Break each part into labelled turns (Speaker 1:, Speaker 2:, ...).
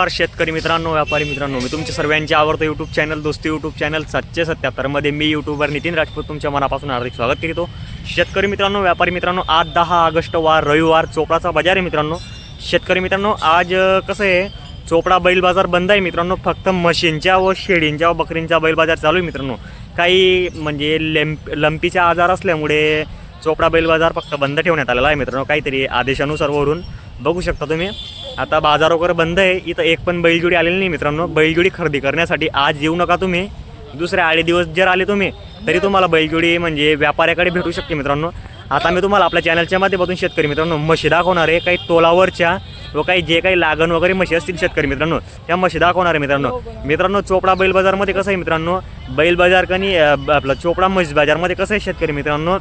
Speaker 1: नमस्कार शेतकरी मित्रांनो व्यापारी मित्रांनो मी तुमच्या सर्वांचे आवडतं YouTube channel Dosti YouTube channel सातशे सत्याहत्तरमध्ये मी यूट्यूबर नितीन राजपूत तुमच्या मनापासून हार्दिक स्वागत करीतो. शेतकरी मित्रांनो व्यापारी मित्रांनो आज दहा ऑगस्ट वार रविवार चोपडाचा बाजार आहे मित्रांनो. शेतकरी मित्रांनो आज कसं आहे चोपडा बैल बाजार बंद आहे मित्रांनो फक्त म्हशींच्या व शेळींच्या व बकरींच्या बैल बाजार चालू आहे मित्रांनो. काही म्हणजे लेम्प लंपीचा आजार असल्यामुळे चोपडा बैल बाजार फक्त बंद ठेवण्यात आलेला आहे मित्रांनो काहीतरी आदेशानुसार वरून. बघू शकता तुम्ही. आता बाजार वगैरे बंद आहे. इथं एक पण बैलजोडी आलेली नाही मित्रांनो. बैलजोडी खरेदी करण्यासाठी आज येऊ नका तुम्ही. दुसरे आडे दिवस जर आले तुम्ही तरी तुम्हाला बैलजोडी म्हणजे व्यापाऱ्याकडे भेटू शकते मित्रांनो. आता मी तुम्हाला आपल्या चॅनलच्या माध्यमातून शेतकरी मित्रांनो म्हशी दाखवणार आहे. काही तोलावरच्या व काही जे काही लागण वगैरे म्हशी असतील शेतकरी मित्रांनो त्या म्हशी दाखवणार आहे मित्रांनो. मित्रांनो चोपडा बैल बाजारमध्ये कसं आहे मित्रांनो? बैल बाजार कनी आपलं चोपडा म्हशी बाजारमध्ये कसं आहे शेतकरी मित्रांनो?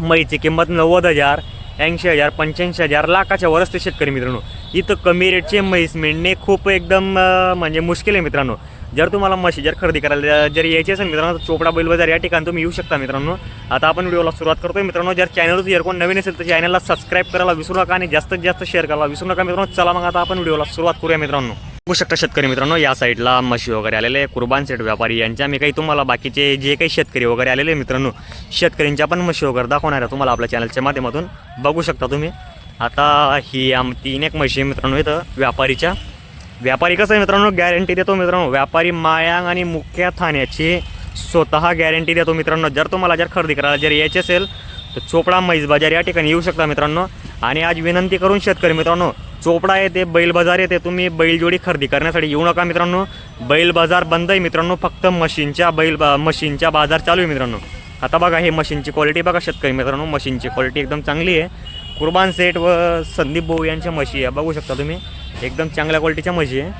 Speaker 1: म्हैची किंमत नव्वद हजार ऐंशी हजार पंच्याऐंशी हजार लाखाच्या वर असते शेतकरी मित्रांनो. इथं कमी रेटचे म्हैस मिळणे खूप एकदम म्हणजे मुश्किल आहे मित्रांनो. जर तुम्हाला म्हशी जर खरेदी करायला जर यायची असेल मित्रांनो चोपडा बैल बाजार या ठिकाणी तुम्ही येऊ शकता मित्रांनो. आता आपण व्हिडिओला सुरुवात करतोय मित्रांनो. जर चॅनलवर जर कोण नवीन असेल तर चॅनलला सबस्क्राईब करायला विसरू नका आणि जास्तीत जास्त शेअर करायला विसरू नका मित्रांनो. चला मग आता आपण व्हिडिओला सुरुवात करूया मित्रांनो. बघू शकता शेतकरी मित्रांनो या साईडला म्हशी वगैरे आलेले कुर्बान सेट व्यापारी यांच्या मी काही तुम्हाला बाकीचे जे काही शेतकरी वगैरे आलेले मित्रांनो शेतकऱ्यांच्या पण म्हशी वगैरे दाखवणार आहे तुम्हाला आपल्या चॅनलच्या माध्यमातून. बघू शकता तुम्ही. आता ही आम तीन एक म्हशी मित्रांनो इथं व्यापारीच्या. व्यापारी कसं आहे मित्रांनो गॅरंटी देतो मित्रांनो. व्यापारी मायांग आणि मुख्य थाण्याची स्वतः गॅरंटी देतो मित्रांनो. जर तुम्हाला जर खरेदी करायला जर यायची असेल तर चोपडा म्हैस बाजार या ठिकाणी येऊ शकता मित्रांनो. आणि आज विनंती करून शेतकरी मित्रांनो चोपडा येते बैल बाजार येते तुम्ही बैलजोडी खरेदी करण्यासाठी येऊ नका मित्रांनो. बैल बाजार बंद आहे मित्रांनो फक्त मशीनच्या बैल बा मशीनच्या बाजार चालू आहे मित्रांनो. आता बघा हे मशीनची क्वालिटी बघा शेतकरी मित्रांनो मशीनची क्वालिटी एकदम चांगली आहे. कुर्बान सेट व संदीप भाऊ यांच्या म्हशी आहे. बघू शकता तुम्ही एकदम चांगल्या क्वालिटीच्या म्हशी आहे.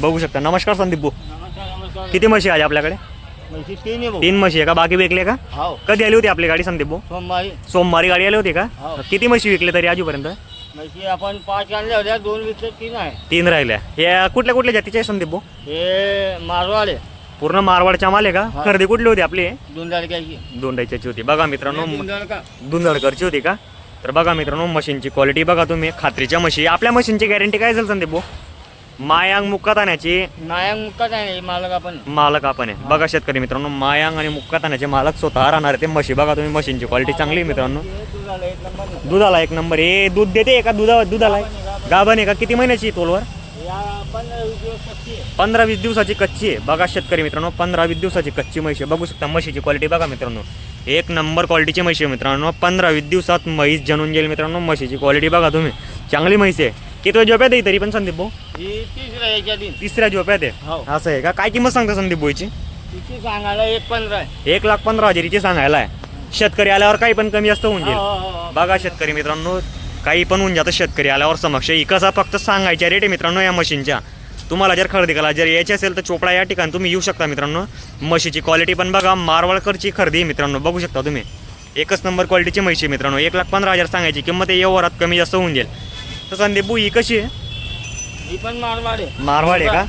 Speaker 1: बघू शकता. नमस्कार संदीप भाऊ. किती म्हशी आहे आपल्याकडे?
Speaker 2: आहे
Speaker 1: तीन म्हशी आहे का? बाकी विकले का?
Speaker 2: हो.
Speaker 1: कधी आली होती आपली गाडी संदीप भाऊ?
Speaker 2: सोमवारी.
Speaker 1: सोमवारी गाडी आली होती का?
Speaker 2: हो.
Speaker 1: किती म्हशी विकले तरी आजूपर्यंत?
Speaker 2: म्हशी आपण पाच आणल्या होत्या दोन विकत तीन आहे.
Speaker 1: तीन राहिल्या. या कुठल्या कुठल्या जातीच्या आहे संदीप भाऊ?
Speaker 2: हे मारवाडे.
Speaker 1: पूर्ण मारवाडच्या माल आहे का. खरेदी कुठली होती आपली?
Speaker 2: दोन तारखेची
Speaker 1: दोंडायच्याची होती. बघा मित्रांनो धुंदळकरची होती का? तर बघा मित्रांनो मशीनची क्वालिटी बघा तुम्ही. खात्रीच्या म्हशी आपल्या मशीनची गॅरंटी काय असेल संदीप भाऊ? मायांग मुक्काताण्याची
Speaker 2: नायक मुक्काच आहे मालक आपण.
Speaker 1: मालक आपण आहे. बघा शेतकरी मित्रांनो मायांग आणि मुक्काताण्याचे मालक स्वतः राहणार आहे ते म्हशी बघा तुम्ही मशीनची क्वालिटी चांगली आहे मित्रांनो.
Speaker 2: दुधाला एक नंबर. ना.
Speaker 1: दुधाला एक नंबर हे दूध देते का दुधा दुधाला? गाभण आहे का? किती महिन्याची आहे तोलवर?
Speaker 2: या पंधरा वीस दिवस कच्ची आहे.
Speaker 1: पंधरा वीस दिवसाची कच्ची आहे. बघा शेतकरी मित्रांनो पंधरा वीस दिवसाची कच्ची म्हैस आहे. बघू शकता म्हशीची क्वालिटी बघा मित्रांनो एक नंबर क्वालिटीची म्हशी आहे मित्रांनो. पंधरा वीस दिवसात म्हैस जनून जाईल मित्रांनो. म्हशीची क्वालिटी बघा तुम्ही. चांगली म्हैस आहे. किती झोप्यात आहे तरी पण संदीप भाऊ?
Speaker 2: ही तिसऱ्या याच्या दिन.
Speaker 1: तिसऱ्या झोप्यात
Speaker 2: हो.
Speaker 1: आहे असं आहे का? काय किंमत सांगता संदीप भाऊची?
Speaker 2: तिची सांगायला एक पंधरा आहे.
Speaker 1: एक लाख पंधरा हजारीची सांगायला आहे. शेतकरी आल्यावर काही पण कमी जास्त होऊन
Speaker 2: हो,
Speaker 1: जाईल.
Speaker 2: हो, हो, हो.
Speaker 1: बघा शेतकरी मित्रांनो काही पण होऊन जातं शेतकरी आल्यावर समक्ष. इकसा फक्त सांगायच्या रेट आहे मित्रांनो या मशीनच्या. तुम्हाला जर खरेदी करायला जर यायची असेल तर चोपडा या ठिकाणी तुम्ही येऊ शकता मित्रांनो. म्हशीची क्वालिटी पण बघा मारवाडकरची खरेदी आहे मित्रांनो. बघू शकता तुम्ही. एकच नंबर क्वालिटीची म्हशी आहे मित्रांनो. एक लाख पंधरा हजार सांगायची किंमत आहे. व्यवहारात कमी जास्त होऊन जाईल. तर संदीप बू ही कशी आहे?
Speaker 2: ही पण मारवाड आहे.
Speaker 1: मारवाड आहे का?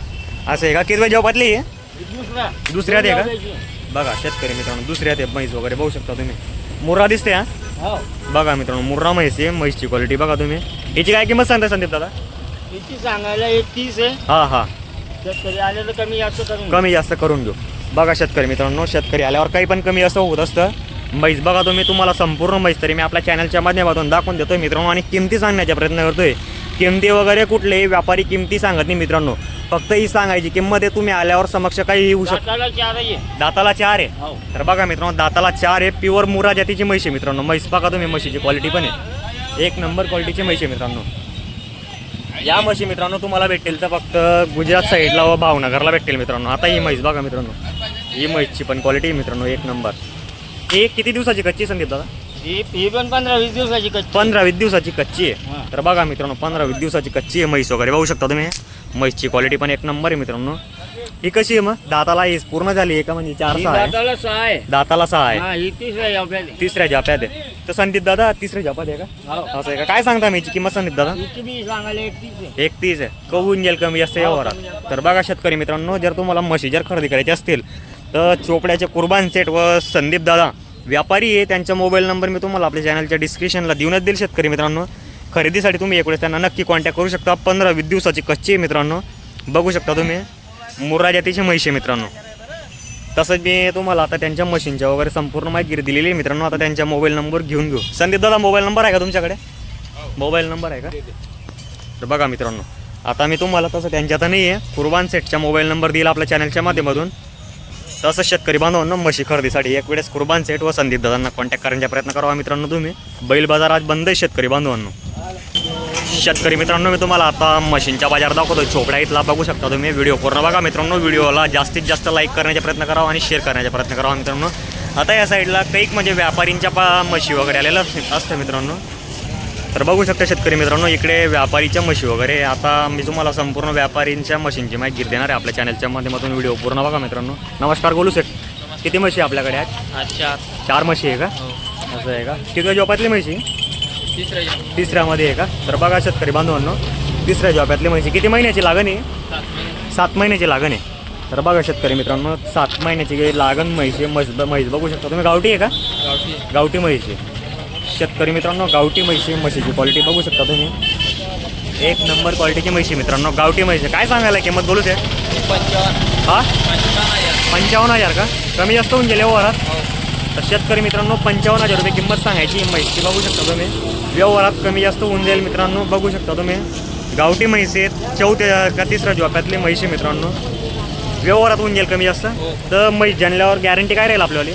Speaker 1: असं आहे का? किती जॉबातली आहे
Speaker 2: ही दुसरा.
Speaker 1: दुसऱ्यात आहे का? बघा शेतकरी मित्रांनो दुसऱ्या ते म्हैस वगैरे बघू शकता तुम्ही. मुर्रा दिसते हा?
Speaker 2: हो.
Speaker 1: बघा मित्रांनो मुर्रा म्हैस आहे म्हैसची क्वालिटी बघा तुम्ही. याची काय किंमत सांगता संदीप दादा?
Speaker 2: तिची सांगायला एक तीस आहे.
Speaker 1: हा हा.
Speaker 2: शेतकरी आले तर कमी जास्त करून.
Speaker 1: कमी जास्त करून घेऊ. बघा शेतकरी मित्रांनो शेतकरी आल्यावर काही पण कमी जास्त होत असतं. म्हैस बघा तुम्ही तुम्हाला संपूर्ण म्हैस तरी मी आपल्या चॅनलच्या माध्यमातून दाखवून देतोय मित्रांनो आणि किमती सांगण्याचा प्रयत्न करतोय. किमती वगैरे कुठले व्यापारी किमती सांगत नाही मित्रांनो. फक्त ही सांगायची किंमत आहे तुम्ही आल्यावर समक्ष काही येऊ शकता
Speaker 2: दाताला
Speaker 1: चार आहे.
Speaker 2: हो.
Speaker 1: तर बघा मित्रांनो दाताला चार आहे प्युअर मुरा जातीची म्हैस आहे मित्रांनो. म्हैस बघा तुम्ही म्हशीची क्वालिटी पण आहे. एक नंबर क्वालिटीची म्हैस आहे मित्रांनो. या म्हशी मित्रांनो तुम्हाला भेटेल तर फक्त गुजरात साईडला व भावनगरला भेटेल मित्रांनो. आता ही म्हैस बघा मित्रांनो. ही म्हैसची पण क्वालिटी आहे मित्रांनो एक नंबर ही किती दिवसाची कच्ची संदीप दादा?
Speaker 2: ही ही पण पंधरा वीस दिवसाची कच्ची
Speaker 1: पंधरा वीस दिवसाची कच्ची आहे. तर बघा मित्रांनो पंधरा वीस दिवसाची कच्ची आहे म्हैस वगैरे. बघू शकता तुम्ही म्हैसची क्वालिटी पण एक नंबर आहे मित्रांनो. ही कशी आहे मग? दाताला ही पूर्ण झाली आहे का? म्हणजे चार
Speaker 2: ही
Speaker 1: सहा आहे.
Speaker 2: दाताला सहा आहे.
Speaker 1: दाताला सहा आहे.
Speaker 2: हा ही तिसऱ्या
Speaker 1: जाप्यात आहे. तर संदीप दादा तिसऱ्या जाप्यात आहे का?
Speaker 2: हो.
Speaker 1: असं आहे का? काय सांगता मी किंमत संदीप दादा?
Speaker 2: हिची बी सांगायला एक तीस आहे.
Speaker 1: एकतीस आहे. कवून जाईल कमी जास्त
Speaker 2: हो,
Speaker 1: व्यवहारात. तर बघा शेतकरी मित्रांनो जर तुम्हाला म्हशी जर खरेदी करायची असतील तर चोपड्याचे कुर्बान सेट व संदीप दादा व्यापारी आहे त्यांचा मोबाईल नंबर मी तुम्हाला आपल्या चॅनलच्या डिस्क्रिप्शनला देऊनच देईल शेतकरी मित्रांनो. खरेदीसाठी तुम्ही एकवेळेस त्यांना नक्की कॉन्टॅक्ट करू शकता. पंधरा वीस दिवसाची कच्ची आहे मित्रांनो. बघू शकता तुम्ही. मुर्रा जातीचे म्हैसे मित्रांनो. तसंच मी तुम्हाला आता त्यांच्या मशीनच्या वगैरे संपूर्ण माहिती दिलेली आहे मित्रांनो. आता त्यांच्या मोबाईल नंबर घेऊन घेऊ. संदीप दादा मोबाईल नंबर आहे का तुमच्याकडे? मोबाईल नंबर आहे का? तर बघा मित्रांनो. आता मी तुम्हाला तसं त्यांच्या आता नाही आहे. कुर्बान सेटचा मोबाईल नंबर दिला आपल्या चॅनलच्या माध्यमातून. तसं शेतकरी बांधवांना म्हशी खरेदीसाठी एक वेळेस कुर्बान सेट व संदीप दादांना कॉन्टॅक्ट करण्याचा प्रयत्न करावा मित्रांनो तुम्ही. बैल बाजार आज बंद आहे शेतकरी बांधवांनो. शेतकरी मित्रांनो मी तुम्हाला आता मशीनच्या बाजार दाखवतो चोपड्या इथला बघू शकता तुम्ही. व्हिडिओ पूर्ण बघा मित्रांनो. व्हिडिओला जास्तीत जास्त लाईक करण्याचा प्रयत्न करावा आणि शेअर करण्याचा प्रयत्न करावा मित्रांनो. आता या साईडला कैक म्हणजे व्यापारींच्या पा म्हशी वगैरे आलेल्या असतं मित्रांनो. तर बघू शकता शेतकरी मित्रांनो इकडे व्यापारीच्या म्हशी वगैरे. आता मी तुम्हाला संपूर्ण व्यापारींच्या मशीनची माहिती देणार आहे आपल्या चॅनलच्या माध्यमातून. व्हिडिओ पूर्ण बघा मित्रांनो. नमस्कार बोलू सेट किती म्हशी आपल्याकडे आज?
Speaker 2: अच्छा
Speaker 1: चार. म्हशी आहे का? असं आहे का? किती जॉबातली म्हशी?
Speaker 2: तिसरा
Speaker 1: तिसऱ्यामध्ये आहे का? तर बघा शेतकरी बांधवांनो तिसऱ्या जॉबातली म्हशी किती महिन्याची लागण आहे? सात महिन्याची लागण आहे. तर बघा शेतकरी मित्रांनो सात महिन्याची लागण म्हैशी म्हैस म्हैस बघू शकता. तुम्ही गावठी आहे का? गावठी म्हैशी शेतकरी मित्रांनो गावठी म्हैशी म्हशीची क्वालिटी बघू शकता तुम्ही. एक नंबर क्वालिटीची म्हैशी मित्रांनो गावठी म्हैशी. काय सांगायला किंमत बोलू ते?
Speaker 2: पंचावन्न.
Speaker 1: हा?
Speaker 2: पंचावन्न हजार.
Speaker 1: का? कमी जास्त होऊन गेले व्यवहारात तर शेतकरी मित्रांनो पंचावन्न हजार रुपये किंमत सांगायची म्हैसची बघू शकता तुम्ही. व्यवहारात कमी जास्त होऊन जाईल मित्रांनो बघू शकता तुम्ही. गावठी म्हैसी आहेत चौथ्या का तिसऱ्या झोप्यातली म्हैशी मित्रांनो. व्यवहारात होऊन जाईल कमी जास्त. तर म्हैस जाणल्यावर गॅरंटी काय राहील आपल्यावाली?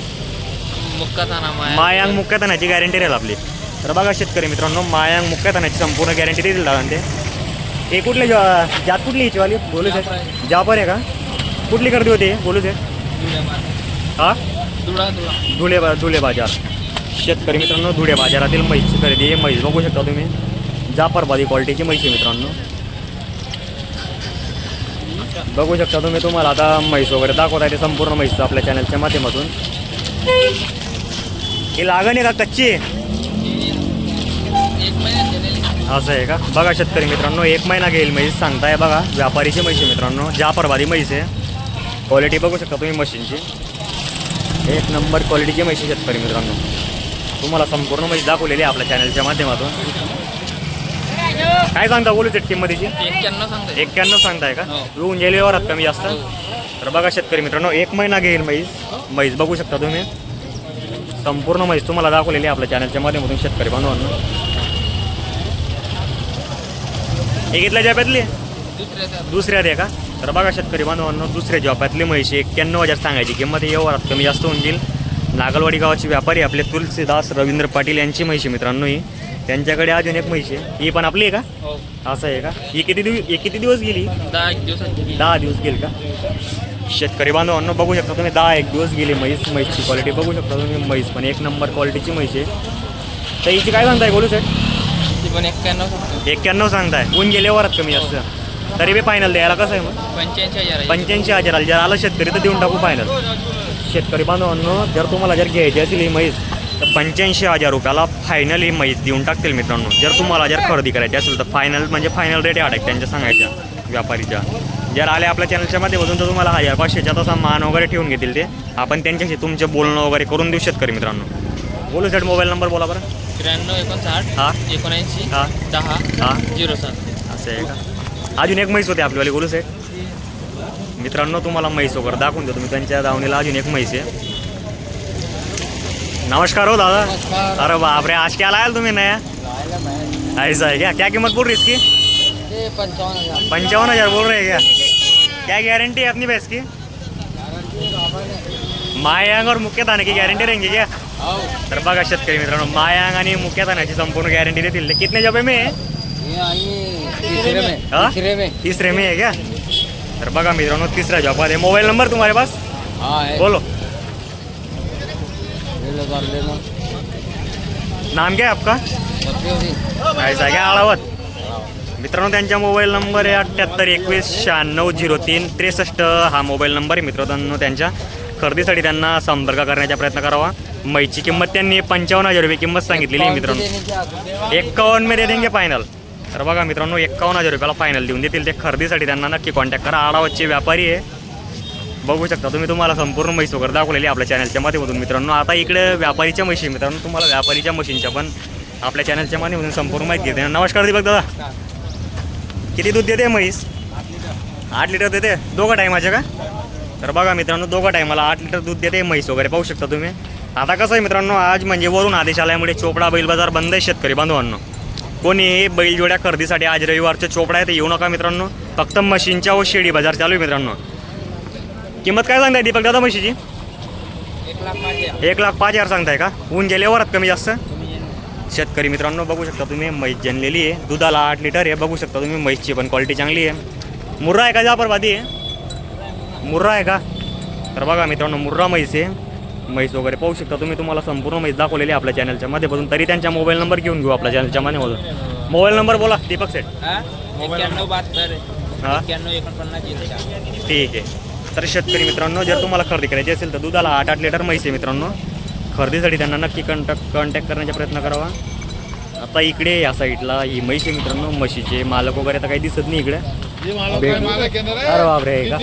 Speaker 2: मुक्काचा नाम आहे
Speaker 1: मायांग मुक्यातनाची गॅरंटी राहील आपली. तर बघा शेतकरी मित्रांनो मायांग मुक्यातनाची संपूर्ण गॅरंटी देतील दादा ते. हे कुठले ज- जात कुठली याची वाली? बोलू सर. जापर आहे का? कुठली गर्दी होती? बोलू सर हा?
Speaker 2: दुडा
Speaker 1: धुळे. बा धुळे बाजार. शेतकरी मित्रांनो धुळे बाजारातील म्हैसची खरेदी आहे म्हैस बघू शकता तुम्ही. जाफरबादी क्वालिटीची म्हैस आहे मित्रांनो. बघू शकता तुम्ही तुम्हाला आता म्हैस वगैरे दाखवता येते संपूर्ण म्हैसचं आपल्या चॅनलच्या माध्यमातून. ही लागण आहे का? कच्ची आहे? असं आहे का? बघा शेतकरी मित्रांनो एक महिना घेईल म्हैस सांगताय बघा. व्यापारीची म्हैस मित्रांनो. जाफरबादी म्हैस आहे. क्वालिटी बघू शकता तुम्ही मशीनची. एक नंबर क्वालिटीची म्हैस शेतकरी मित्रांनो. तुम्हाला संपूर्ण म्हैस दाखवलेली आहे आपल्या चॅनलच्या माध्यमातून. काय सांगता बोलू शेट किंमतीची
Speaker 2: एक्क्याण्णव सांगता
Speaker 1: एक्क्याण्णव सांगताय का?
Speaker 2: हो.
Speaker 1: येऊन गेले वरात कमी जास्त. तर बघा शेतकरी मित्रांनो एक महिना घेईल म्हैस. म्हैस बघू शकता तुम्ही. संपूर्ण म्हैस तुम्हाला दाखवलेली आहे आपल्या चॅनलच्या माध्यमातून शेतकरी बांधवांना. हे घेतल्या जॅप्यातली
Speaker 2: दुसऱ्या
Speaker 1: दुसऱ्या दे का? तर बघा शेतकरी बांधवांनो दुसऱ्या जॉपातली म्हैशी एक्क्याण्णव हजार सांगायची किंमत व्यवहारात कमी जास्त होऊन जाईल. नागलवाडी गावाची व्यापारी आपले तुलसीदास रवींद्र पाटील यांची म्हैशी मित्रांनो ही. त्यांच्याकडे अजून एक म्हैशी ही पण आपली आहे का?
Speaker 2: हो.
Speaker 1: असं आहे का? ही किती दिवस ही किती दिवस गेली.
Speaker 2: दहा
Speaker 1: दिवस गेली का? शेतकरी बांधवांनो बघू शकता तुम्ही. दहा एक दिवस गेली म्हैस म्हैसची क्वालिटी बघू शकता तुम्ही. म्हैस पण एक नंबर क्वालिटीची म्हैस आहे. तर हिची काय सांगताय बोलू सर
Speaker 2: पण एक्क्याण्णव
Speaker 1: एक्क्याण्णव सांगताय. ऊन गेले वरात कमी जास्त. तरी बी फायनल द्यायला कसं आहे मग?
Speaker 2: पंच्याऐंशी हजार आहे.
Speaker 1: पंच्याऐंशी हजार जर आला शेतकरी तर देऊन टाकू फायनल शेतकरी बांधवांनो जर तुम्हाला जर घ्यायची असेल ही म्हैस तर पंच्याऐंशी हजार रुपयाला फायनल ही म्हैस देऊन टाकतील मित्रांनो. जर तुम्हाला जर खरेदी करायची असेल तर फायनल म्हणजे फायनल रेट अटॅक त्यांच्या सांगायच्या व्यापारीच्या. जर आले आपल्या चॅनलच्या माध्यमातून तर तुम्हाला हजार पाचशेच्या तसा मान वगैरे ठेवून घेतील ते. आपण त्यांच्याशी तुमचे बोलणं वगैरे करून देऊ शेतकरी मित्रांनो. बोलू सेट मोबाईल नंबर बोला बरं.
Speaker 2: त्र्याण्णव एकोणसाठ
Speaker 1: हा.
Speaker 2: एकोणऐंशी
Speaker 1: हा.
Speaker 2: दहा
Speaker 1: हा.
Speaker 2: झिरो सात.
Speaker 1: असं आहे का? अजून एक म्हैस होते आपल्यावाली बोलू सेट मित्रांनो तुम्हाला म्हैस वगैरे दाखवून देतो. मी त्यांच्या दावणीला अजून एक म्हैस आहे. नमस्कार हो दादा. अरे बापरे आज क्या लायल तुम्ही नया? ऐसा है क्या? क्या कीमत बोल रही इसकी? पंचावन हजार. बोल रहे हैं क्या? क्या गारंटी है अपनी भैंस की? मायांग और मुख्य दाने की गारंटी रहेंगी क्या? तर बघा शेतकरी मित्रांनो मायांग आणि मुख्य दाण्याची संपूर्ण गॅरंटी देतील. ते कितने जबे में है?
Speaker 2: तीसरे में.
Speaker 1: हाँ?
Speaker 2: तीसरे में.
Speaker 1: तीसरे में है क्या? तर बघा मित्रांनो तिसरा जॉब आहे मोबाईल नंबर तुम्हारे पास?
Speaker 2: हाँ है.
Speaker 1: बोलो. नाम क्या है आपका? ऐसा क्या आळावत मित्रांनो त्यांचा मोबाईल नंबर आहे अठ्ठ्याहत्तर एकवीस शहाण्णव झिरो तीन त्रेसष्ट. हा मोबाईल नंबर आहे मित्रांनो त्यांच्या. खरेदीसाठी त्यांना संपर्क करण्याचा प्रयत्न करावा. मैची किंमत त्यांनी पंचावन्न हजार रुपये किंमत सांगितलेली आहे मित्रांनो. एक्कावन्नमध्ये देंगे फायनल तर बघा मित्रांनो एक्कावन्न हजार रुपयाला फायनल देऊन देतील ते. खरेदीसाठी त्यांना नक्की कॉन्टॅक्ट करा. आडावतचे व्यापारी आहे. बघू शकता तुम्ही तुम्हाला संपूर्ण म्हैस वगैरे दाखवलेली आपल्या चॅनलच्या माध्यमातून मित्रांनो. आता इकडे व्यापारीच्या म्हशी मित्रांनो. तुम्हाला व्यापारीच्या मशीनच्या पण आपल्या चॅनलच्या माध्यमातून संपूर्ण माहिती घेते नमस्कार दीपक दादा. किती दूध देते म्हैस? आठ लिटर देते? दोघं टायमाचे का? तर बघा मित्रांनो दोघं टायमाला आठ लिटर दूध देते म्हैस वगैरे पाहू शकता तुम्ही. आता कसं आहे मित्रांनो आज म्हणजे वरून आदेश आल्यामुळे चोपडा बैल बाजार बंद आहे शेतकरी बांधवांनो. कोणी बैलजोड्या खरेदीसाठी आज रविवारचे चोपडा आहे ते येऊ नका मित्रांनो. फक्त म्हशींच्या व शेळी बाजार चालू आहे मित्रांनो. किंमत काय सांगताय दीपक दादा म्हशीची?
Speaker 2: एक लाख पाच हजार.
Speaker 1: एक लाख पाच हजार सांगताय का? ऊन गेल्यावरच कमी जास्त? शेतकरी मित्रांनो बघू शकता तुम्ही म्हैस जनलेली आहे. दुधाला आठ लिटर आहे. बघू शकता तुम्ही म्हैसची पण क्वालिटी चांगली आहे. मुर्रा आहे का जापरवादी आहे मुर्रा आहे का? तर बघा मित्रांनो मुर्रा म्हैस आहे. म्हैस वगैरे पाहू शकता तुम्ही. तुम्हाला संपूर्ण म्हैस दाखवलेली आहे आपल्या चॅनलच्या माध्यमातून तरी त्यांच्या मोबाईल नंबर घेऊन घेऊ आपल्या चॅनलच्या माध्यमातून. मोबाईल नंबर बोला दीपक
Speaker 2: चार.
Speaker 1: ठीक आहे. तर शेतकरी मित्रांनो जर तुम्हाला खरेदी करायची असेल तर दुधाला आठ आठ लिटर म्हैस आहे मित्रांनो. खरेदीसाठी त्यांना नक्की कॉन्टॅक्ट कॉन्टॅक्ट करण्याचा प्रयत्न करावा. आता इकडे या साईडला ही म्हैस आहे मित्रांनो म्हशीचे मालक वगैरे आता काही दिसत नाही इकडे. अरे बापरे हे का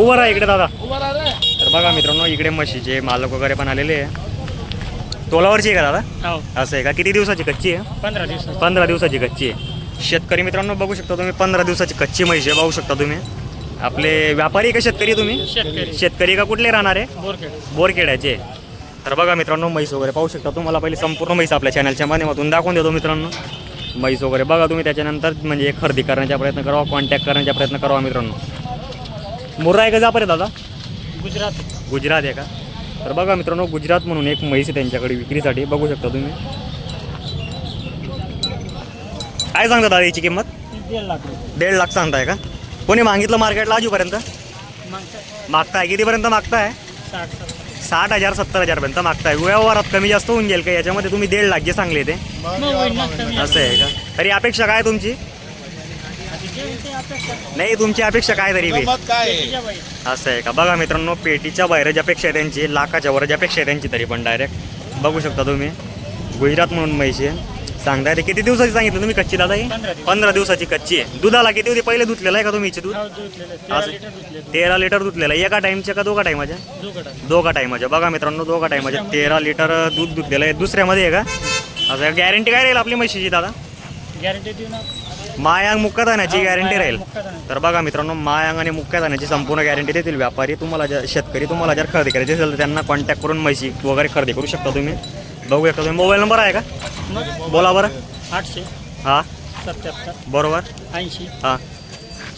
Speaker 1: उभं राहा इकडे दादा. तर बघा मित्रांनो इकडे म्हशीचे मालक वगैरे पण आलेले आहे. तोलावरची आहे का दादा? असं आहे का? किती दिवसाची कच्ची आहे?
Speaker 3: पंधरा दिवसात
Speaker 1: पंधरा दिवसाची कच्ची आहे. शेतकरी मित्रांनो बघू शकता तुम्ही पंधरा दिवसाची कच्ची आहे बघू शकता तुम्ही. आपले व्यापारी का शेतकरी तुम्ही?
Speaker 3: शेतकरी.
Speaker 1: शेतकरी का कुठले राहणार? आहे
Speaker 3: बोरखेड.
Speaker 1: बोरखेड्याचे तर बघा मित्रांनो म्हैस वगैरे पाहू शकता तुम्हाला. पहिले संपूर्ण म्हैस आपल्या चॅनलच्या माध्यमातून दाखवून देतो मित्रांनो. म्हैस वगैरे बघा तुम्ही त्याच्यानंतर म्हणजे खरेदी करण्याचा प्रयत्न करावा कॉन्टॅक्ट करण्याचा प्रयत्न करावा मित्रांनो. मुर्रा आहे का जापर आहे दादा?
Speaker 3: गुजरात.
Speaker 1: गुजरात आहे का? तर बघा मित्रांनो गुजरात म्हणून एक म्हैस आहे त्यांच्याकडे विक्रीसाठी. बघू शकता तुम्ही. काय सांगता दादा याची किंमत?
Speaker 3: दीड लाख
Speaker 1: दीड लाख सांगताय का? कोणी मागितलं मार्केटला आजूपर्यंत? मागताय. कितीपर्यंत मागताय?
Speaker 3: साठ
Speaker 1: साठ हजार सत्तर हजारपर्यंत मागताय. व्यवहारात कमी जास्त होऊन गेल का? याच्यामध्ये तुम्ही दीड लाख जे सांगले ते. असं आहे का? तरी अपेक्षा काय तुमची?
Speaker 3: अपेक्षा
Speaker 1: नाही तुमची अपेक्षा काय तरी बी. असं आहे का? बघा मित्रांनो पेटीच्या बाहेर ज्यापेक्षा आहे त्यांची लाखाच्या वर ज्यापेक्षा आहे त्यांची तरी पण डायरेक्ट बघू शकता तुम्ही. गुजरात म्हणून म्हैशी आहे सांगताय ते. किती दिवसाची सांगितलं तुम्ही कच्ची दादा ही?
Speaker 3: पंधरा दिवस.
Speaker 1: पंधरा दिवसाची कच्ची आहे. दुधाला किती होती? पहिले धुतलेलं आहे का तुम्ही दूध?
Speaker 3: हो. तेरा
Speaker 1: असं. तेरा लिटर धुतलेलं आहे. एका टाईमच्या का दोघा टाईमाच्या?
Speaker 3: दोघं
Speaker 1: टाईमाच्या. बघा मित्रांनो दोघा टाईमाच्या. तेरा लिटर दूध धुतलेलं आहे. दुसऱ्यामध्ये आहे का? असं गॅरंटी काय राहील आपली म्हशीची दादा?
Speaker 3: गॅरंटी
Speaker 1: मायांग मुक्का दाण्याची गॅरंटी राहील. तर बघा मित्रांनो मायांग आणि मुक्या दाण्याची संपूर्ण गॅरंटी देतील व्यापारी. तुम्हाला जर शेतकरी तुम्हाला जर खरेदी करायची असेल तर त्यांना कॉन्टॅक्ट करून म्हशी वगैरे खरेदी करू शकता तुम्ही. बघू शकता तुम्ही मोबाईल नंबर आहे का? बोला बरं.
Speaker 3: आठशे.
Speaker 1: हां.
Speaker 3: सत्याहत्तर.
Speaker 1: बरोबर.
Speaker 3: ऐंशी.
Speaker 1: हां.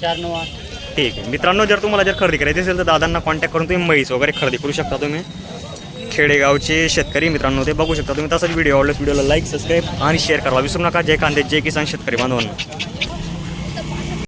Speaker 3: चार नऊ आठ.
Speaker 1: ठीक आहे. मित्रांनो जर तुम्हाला जर खरेदी करायची असेल तर दादांना कॉन्टॅक्ट करून तुम्ही म्हैस वगैरे खरेदी करू शकता तुम्ही. खेडेगावचे शेतकरी मित्रांनो ते बघू शकता तुम्ही. तसाच व्हिडिओ आवडल्यास व्हिडिओला लाईक सबस्क्राईब आणि शेअर करा विसरू नका. जय कांदे जय किसान शेतकरी बांधवांना.